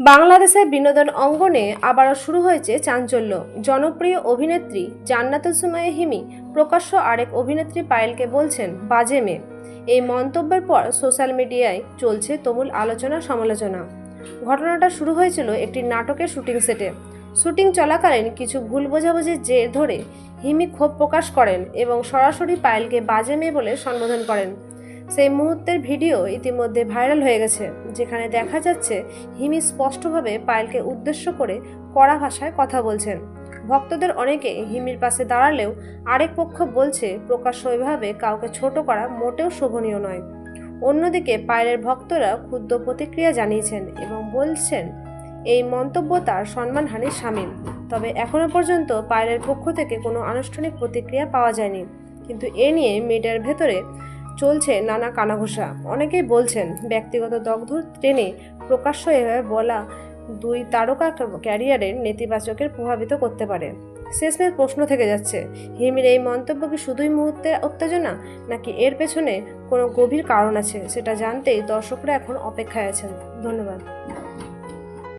বাংলাদেশের বিনোদন অঙ্গনে আবারও শুরু হয়েছে চাঞ্চল্য। জনপ্রিয় অভিনেত্রী জান্নাতুল সুমাইয়া হিমি প্রকাশ্য আরেক অভিনেত্রী পায়েলকে বলছেন, বাজে মেয়ে। এই মন্তব্যের পর সোশ্যাল মিডিয়ায় চলছে তুমুল আলোচনা সমালোচনা। ঘটনাটা শুরু হয়েছিল একটি নাটকের শুটিং সেটে। শুটিং চলাকালীন কিছু ভুল বোঝাবুঝির জের ধরে হিমি ক্ষোভ প্রকাশ করেন এবং সরাসরি পায়েলকে বাজে মেয়ে বলে সম্বোধন করেন। সেই মুহূর্তের ভিডিও ইতিমধ্যে ভাইরাল হয়ে গেছে, যেখানে দেখা যাচ্ছে হিমি স্পষ্টভাবে পায়েলকে উদ্দেশ্য করে কড়া ভাষায় কথা বলছেন। ভক্তদের অনেকে হিমির পাশে দাঁড়ালেও আরেক পক্ষ বলছে, প্রকাশ্য এভাবে কাউকে ছোট করা মোটেও শোভনীয় নয়। অন্যদিকে পায়েলের ভক্তরা ক্ষুদ্র প্রতিক্রিয়া জানিয়েছেন এবং বলছেন, এই মন্তব্য তার সম্মানহানির সামিল। তবে এখনও পর্যন্ত পায়েলের পক্ষ থেকে কোনো আনুষ্ঠানিক প্রতিক্রিয়া পাওয়া যায়নি। কিন্তু এ নিয়ে মিডিয়ার ভেতরে চলছে নানা কানাঘোষা। অনেকেই বলছেন, ব্যক্তিগত দগ্ধ ট্রেনে প্রকাশ্য এভাবে বলা দুই তারকা ক্যারিয়ারের নেতিবাচকের প্রভাবিত করতে পারে। শেষমেশ প্রশ্ন থেকে যাচ্ছে, হিমির এই মন্তব্য কি শুধুই মুহূর্তের উত্তেজনা, নাকি এর পেছনে কোনো গভীর কারণ আছে, সেটা জানতেই দর্শকরা এখন অপেক্ষায় আছেন। ধন্যবাদ।